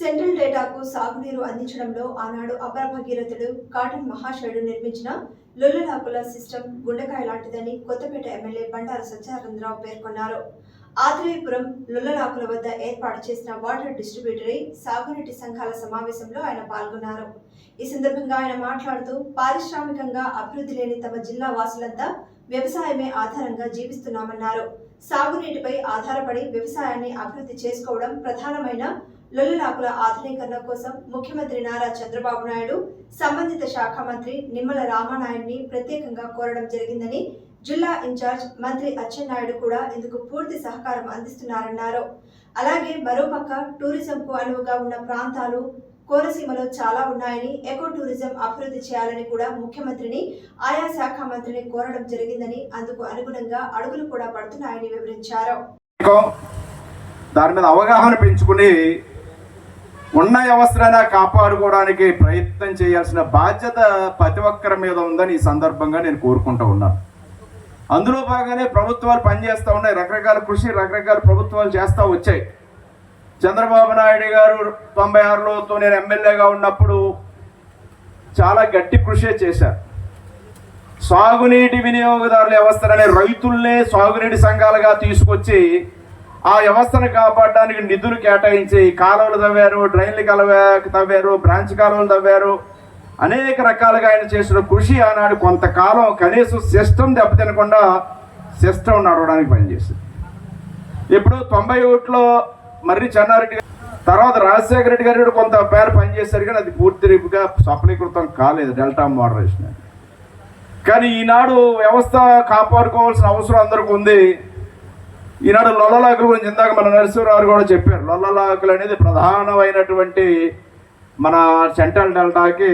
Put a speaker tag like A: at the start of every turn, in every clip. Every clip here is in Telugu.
A: సెంట్రల్ డేటాకు సాగునీరు అందించడంలో ఆనాడు అపర భగీరథుడు కాటన్ మహాశయుడు నిర్మించిన లొల్లులాకుల సిస్టమ్ గుండెకాయ లాంటిదని కొత్తపేట ఎమ్మెల్యే బండారు సత్యానందరావు పేర్కొన్నారు. ఆత్రేయపురం లొల్లలాకుల వద్ద ఏర్పాటు చేసిన వాటర్ డిస్ట్రిబ్యూటరీ సాగునీటి సంఘాల సమావేశంలో ఆయన పాల్గొన్నారు. ఈ సందర్భంగా ఆయన మాట్లాడుతూ పారిశ్రామికంగా అభివృద్ధి లేని తమ జిల్లా వాసులంతా వ్యవసాయమే ఆధారంగా జీవిస్తున్నామన్నారు. సాగునీటిపై ఆధారపడి వ్యవసాయాన్ని అభివృద్ధి చేసుకోవడం ప్రధానమైన లొల్లలాకుల ఆధునీకరణ కోసం ముఖ్యమంత్రి నారా చంద్రబాబు నాయుడు సంబంధిత శాఖ మంత్రి నిమ్మల రామానాయుడిని ప్రత్యేకంగా కోరడం జరిగిందని జిల్లా ఇన్ఛార్జ్ మంత్రి అచ్చెన్నాయుడు కూడా ఇందుకు పూర్తి సహకారం అందిస్తున్నారన్నారు. అలాగే మరోపక్క టూరిజంకు అనువుగా ఉన్న ప్రాంతాలు కోనసీమలో చాలా ఉన్నాయని ఎకో టూరిజం అభివృద్ధి చేయాలని కూడా ముఖ్యమంత్రిని ఆయా శాఖ మంత్రిని కోరడం జరిగిందని అందుకు అనుగుణంగా అడుగులు కూడా పడుతున్నాయని వివరించారు.
B: దాని మీద అవగాహన పెంచుకుని ఉన్న వ్యవస్థనైనా కాపాడుకోవడానికి ప్రయత్నం చేయాల్సిన బాధ్యత ప్రతి ఒక్కరి మీద ఉందని ఈ సందర్భంగా నేను కోరుకుంటూ ఉన్నాను అందులో భాగంగానే ప్రభుత్వాలు పనిచేస్తూ ఉన్నాయి. రకరకాల కృషి రకరకాల ప్రభుత్వాలు చేస్తూ వచ్చాయి. చంద్రబాబు నాయుడు గారు తొంభై ఆరులో నేను ఎమ్మెల్యేగా ఉన్నప్పుడు చాలా గట్టి కృషి చేశారు. సాగునీటి వినియోగదారుల వ్యవస్థలనే రైతుల్నే సాగునీటి సంఘాలుగా తీసుకొచ్చి ఆ వ్యవస్థను కాపాడడానికి నిధులు కేటాయించి కాలువలు తవ్వారు డ్రైన్లు కలవా తవ్వారు బ్రాంచ్ కాలువలు తవ్వారు. అనేక రకాలుగా ఆయన చేసిన కృషి ఆనాడు కొంతకాలం కనీసం సిస్టమ్ దెబ్బతినకుండా సిస్టమ్ నడవడానికి పనిచేసింది. ఇప్పుడు తొంభై ఒకటిలో మర్రి చెన్నారెడ్డి తర్వాత రాజశేఖర రెడ్డి గారు కూడా కొంత పేరు పనిచేశారు కానీ అది పూర్తి సఫలీకృతం కాలేదు డెల్టా మోడరేషన్. కానీ ఈనాడు వ్యవస్థ కాపాడుకోవాల్సిన అవసరం అందరికీ ఉంది. ఈనాడు లొల్లలాకుల గురించి ఇందాక మన నరసింహరావు కూడా చెప్పారు. లొల్లలాకులు అనేది ప్రధానమైనటువంటి మన సెంట్రల్ డెల్టాకి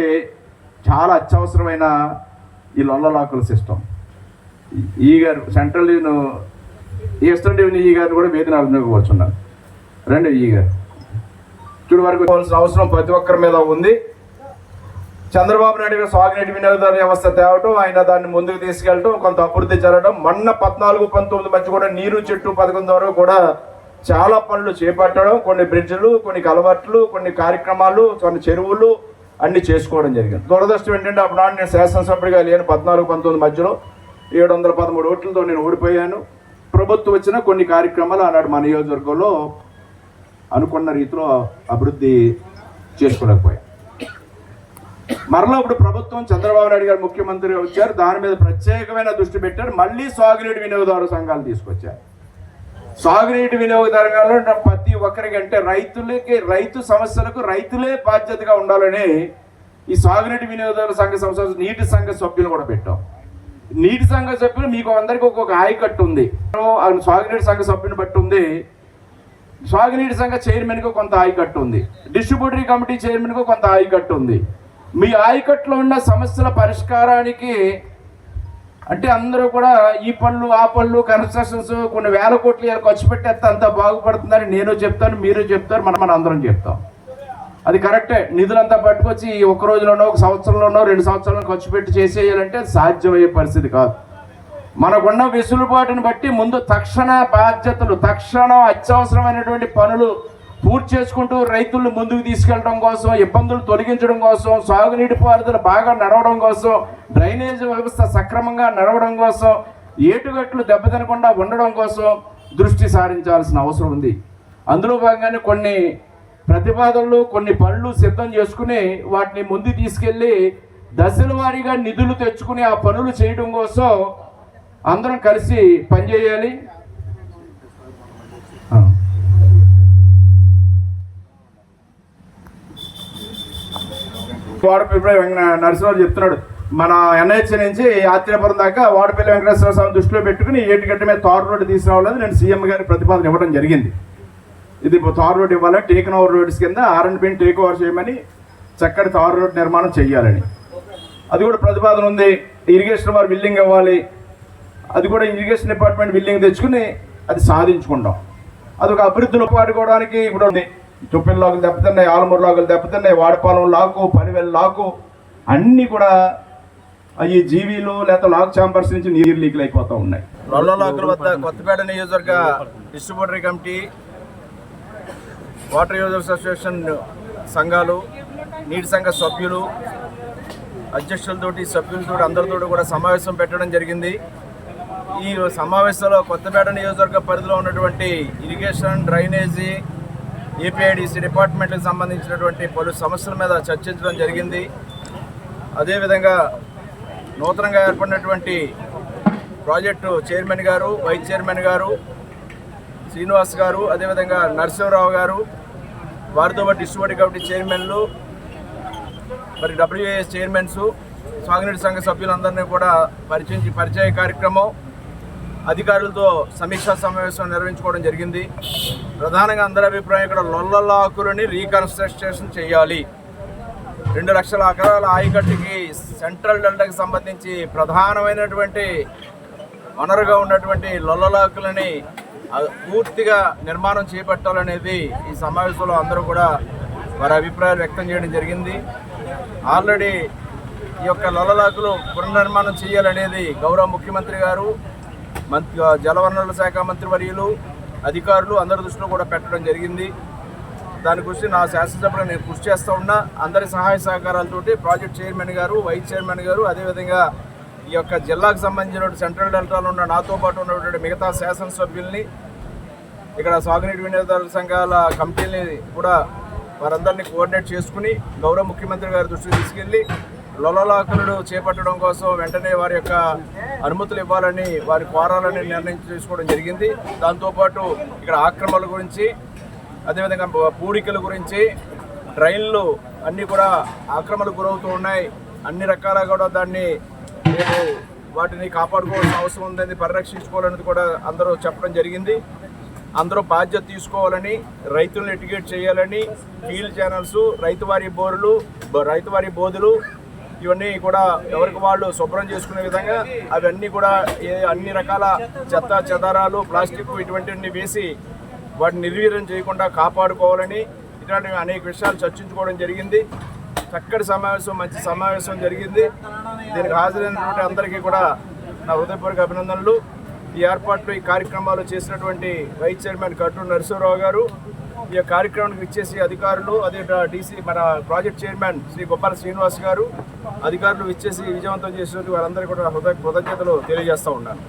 B: చాలా అత్యవసరమైన ఈ లొల్లలాకుల సిస్టమ్. ఈ గారు సెంట్రల్ ఈస్టర్న్ డివిజన్ ఈ గారిని కూడా వేదిన అందుకోవచ్చున్నారు రండి ఈ గారు. చూడు వరకు పోవాల్సిన అవసరం ప్రతి ఒక్కరి మీద ఉంది. చంద్రబాబు నాయుడు గారు సాగునీటి వినియోగదారు వ్యవస్థ తేవటం ఆయన దాన్ని ముందుకు తీసుకెళ్ళటం కొంత అభివృద్ధి జరగడం మొన్న పద్నాలుగు పంతొమ్మిది మధ్య కూడా నీరు చెట్టు పథకం ద్వారా కూడా చాలా పనులు చేపట్టడం కొన్ని బ్రిడ్జ్లు కొన్ని కలవట్లు కొన్ని కార్యక్రమాలు కొన్ని చెరువులు అన్ని చేసుకోవడం జరిగింది. దురదృష్టం ఏంటంటే అప్పుడు నాడు నేను శాసనసభ్యుడిగా లేను పద్నాలుగు పంతొమ్మిది మధ్యలో. ఏడు వందల పదమూడు ఓట్లతో నేను ఓడిపోయాను. ప్రభుత్వం వచ్చిన కొన్ని కార్యక్రమాలు ఆనాడు మా నియోజకవర్గంలో అనుకున్న రీతిలో అభివృద్ధి చేసుకోలేకపోయాం. మరలా ఇప్పుడు ప్రభుత్వం చంద్రబాబు నాయుడు గారు ముఖ్యమంత్రిగా వచ్చారు. దాని మీద ప్రత్యేకమైన దృష్టి పెట్టారు. మళ్ళీ సాగునీటి వినియోగదారు సంఘాలు తీసుకొచ్చారు. సాగునీటి వినియోగదారులు ప్రతి ఒక్కరికి అంటే రైతులకి రైతు సమస్యలకు రైతులే బాధ్యతగా ఉండాలని ఈ సాగునీటి వినియోగదారుల సంఘ సంస్థ నీటి సంఘ సభ్యులు కూడా పెట్టాం. నీటి సంఘ సభ్యులు మీకు అందరికీ ఒక్కొక్క ఆయకట్టు ఉంది. ఆ సాగునీటి సంఘ సభ్యుని బట్టి ఉంది. సాగునీటి సంఘ చైర్మన్కు కొంత ఆయకట్టు ఉంది. డిస్ట్రిబ్యూటరీ కమిటీ చైర్మన్కు కొంత ఆయకట్టు ఉంది. మీ ఆయకట్టులో ఉన్న సమస్యల పరిష్కారానికి అంటే అందరూ కూడా ఈ పనులు ఆ పనులు కన్స్ట్రక్షన్స్ కొన్ని వేల కోట్లు ఖర్చు పెట్టేస్తే అంత బాగుపడుతుందని నేను చెప్తాను మీరు చెప్తారు మనం మనం అందరం చెప్తాం. అది కరెక్టే. నిధులంతా పట్టుకొచ్చి ఒక రోజులోనో ఒక సంవత్సరంలోనో రెండు సంవత్సరాలను ఖర్చు పెట్టి చేసేయాలంటే సాధ్యమయ్యే పరిస్థితి కాదు. మనకున్న వెసులుబాటుని బట్టి ముందు తక్షణ బాధ్యతలు తక్షణం అత్యవసరమైనటువంటి పనులు పూర్తి చేసుకుంటూ రైతులను ముందుకు తీసుకెళ్ళడం కోసం ఇబ్బందులు తొలగించడం కోసం సాగునీటి పారుదల బాగా నడవడం కోసం డ్రైనేజ్ వ్యవస్థ సక్రమంగా నడవడం కోసం ఏటుగట్లు దెబ్బతినకుండా ఉండడం కోసం దృష్టి సారించాల్సిన అవసరం ఉంది. అందులో భాగంగానే కొన్ని ప్రతిపాదనలు కొన్ని పనులు సిద్ధం చేసుకుని వాటిని ముందు తీసుకెళ్ళి దశల వారీగా నిధులు తెచ్చుకుని ఆ పనులు చేయడం కోసం అందరం కలిసి పనిచేయాలి. వాడపల్లి నరసింహరావు చెప్తున్నాడు. మన ఎన్హెచ్ నుంచి ఆత్రేయపురం దాకా వాడపల్లి వెంకటేశ్వర స్వామి దృష్టిలో పెట్టుకుని ఏటిగట్ట మీద తారు రోడ్డు తీసుకురావాలని నేను సీఎం గారి ప్రతిపాదన ఇవ్వడం జరిగింది. ఇది ఇప్పుడు తారు రోడ్డు ఇవ్వాలని టేకన్ ఓవర్ రోడ్స్ కింద ఆర్ అండ్ పిన్ టేక్ ఓవర్ చేయమని చక్కటి తారు రోడ్డు నిర్మాణం చేయాలని. అది కూడా ప్రతిపాదన ఉంది. ఇరిగేషన్ వారు బిల్డింగ్ ఇవ్వాలి. అది కూడా ఇరిగేషన్ డిపార్ట్మెంట్ బిల్డింగ్ తెచ్చుకుని అది సాధించుకుంటాం. అది ఒక అభివృద్ధిలో పాడుకోవడానికి ఇప్పుడు ఉంది. లాగులు దెబ్బతిన్నాయి ఆలమూరు లాగులు దెబ్బతిన్నాయి వాడపాలెం లాకు పనివెల్ లాకు అన్నీ కూడా ఈ జీవీలు లేకపోతే లాక్ ఛాంబర్స్ నుంచి నీరు లీకులు అయిపోతూ ఉన్నాయి. లాకుల వద్ద కొత్తపేట నియోజకవర్గ distributory committee water users association సంఘాలు నీటి సంఘ సభ్యులు అధ్యక్షులతోటి సభ్యులతో అందరితో కూడా సమావేశం పెట్టడం జరిగింది. ఈ సమావేశంలో కొత్తపేట నియోజకవర్గ పరిధిలో ఉన్నటువంటి ఇరిగేషన్ డ్రైనేజీ ఏపీఐడిసి డిపార్ట్మెంట్కి సంబంధించినటువంటి పలు సమస్యల మీద చర్చించడం జరిగింది. అదేవిధంగా నూతనంగా ఏర్పడినటువంటి ప్రాజెక్టు చైర్మన్ గారు వైస్ చైర్మన్ గారు శ్రీనివాస్ గారు అదేవిధంగా నరసింహరావు గారు వారితో పాటు ఇష్టపడి కమిటీ చైర్మన్లు మరి డబ్ల్యూఏఎస్ చైర్మన్స్ సాగునీటి సంఘ సభ్యులందరినీ కూడా పరిచయించి పరిచయ కార్యక్రమం అధికారులతో సమీక్షా సమావేశం నిర్వహించుకోవడం జరిగింది. ప్రధానంగా అందరి అభిప్రాయం ఇక్కడ లొల్లలాకులని రీకన్స్ట్రక్షన్ చేయాలి. రెండు లక్షల ఎకరాల ఆయకట్టుకి సెంట్రల్ డెల్టాకి సంబంధించి ప్రధానమైనటువంటి వనరుగా ఉన్నటువంటి లొల్లలాకులని పూర్తిగా నిర్మాణం చేపట్టాలనేది ఈ సమావేశంలో అందరూ కూడా వారి అభిప్రాయాలు వ్యక్తం చేయడం జరిగింది. ఆల్రెడీ ఈ యొక్క లొల్లలాకులు పునర్నిర్మాణం చేయాలనేది గౌరవ ముఖ్యమంత్రి గారు మంత్రి జలవనరుల శాఖ మంత్రి వర్యులు అధికారులు అందరి దృష్టిలో కూడా పెట్టడం జరిగింది. దాని గురించి నా శాసనసభలో నేను కృషి చేస్తూ ఉన్నా. అందరి సహాయ సహకారాలతోటి ప్రాజెక్ట్ చైర్మన్ గారు వైస్ చైర్మన్ గారు అదేవిధంగా ఈ యొక్క జిల్లాకు సంబంధించిన సెంట్రల్ డెల్టాలో ఉన్న నాతో పాటు ఉన్నటువంటి మిగతా శాసనసభ్యుల్ని ఇక్కడ సాగునీటి వినియోగదారుల సంఘాల కమిటీని కూడా వారందరినీ కోఆర్డినేట్ చేసుకుని గౌరవ ముఖ్యమంత్రి గారి దృష్టికి తీసుకెళ్ళి లొలలాకులను చేపట్టడం కోసం వెంటనే వారి యొక్క అనుమతులు ఇవ్వాలని వారి కోరాలని నిర్ణయం చేసుకోవడం జరిగింది. దాంతోపాటు ఇక్కడ ఆక్రమణల గురించి అదేవిధంగా పూడికల గురించి ట్రైన్లు అన్నీ కూడా ఆక్రమణకు గురవుతూ ఉన్నాయి. అన్ని రకాల కూడా దాన్ని మేము వాటిని కాపాడుకోవాల్సిన అవసరం ఉందని పరిరక్షించుకోవాలనేది కూడా అందరూ చెప్పడం జరిగింది. అందరూ బాధ్యత తీసుకోవాలని రైతులను ఎడ్యుకేట్ చేయాలని ఫీల్డ్ ఛానల్స్ రైతువారి బోరులు రైతువారి బోధులు ఇవన్నీ కూడా ఎవరికి వాళ్ళు శుభ్రం చేసుకునే విధంగా అవన్నీ కూడా ఏ అన్ని రకాల చెత్త చెదారాలు ప్లాస్టిక్ ఇటువంటివన్నీ వేసి వాటిని నిర్వీర్యం చేయకుండా కాపాడుకోవాలని ఇట్లాంటి అనేక విషయాలు చర్చించుకోవడం జరిగింది. చక్కటి సమావేశం మంచి సమావేశం జరిగింది. దీనికి హాజరైనటువంటి అందరికీ కూడా నా హృదయపూర్వక అభినందనలు. ఈ ఏర్పాట్లు ఈ కార్యక్రమాలు చేసినటువంటి వైస్ చైర్మన్ కట్టూరు నరసింహరావు గారు ఈ కార్యక్రమానికి ఇచ్చేసి అధికారులు అదే డీసీ మన ప్రాజెక్ట్ చైర్మన్ శ్రీ గోపాల శ్రీనివాస్ గారు అధికారులు ఇచ్చేసి విజయవంతం చేసినందుకు వారందరికీ కూడా హృదయ కృతజ్ఞతలు తెలియజేస్తూ ఉన్నాను.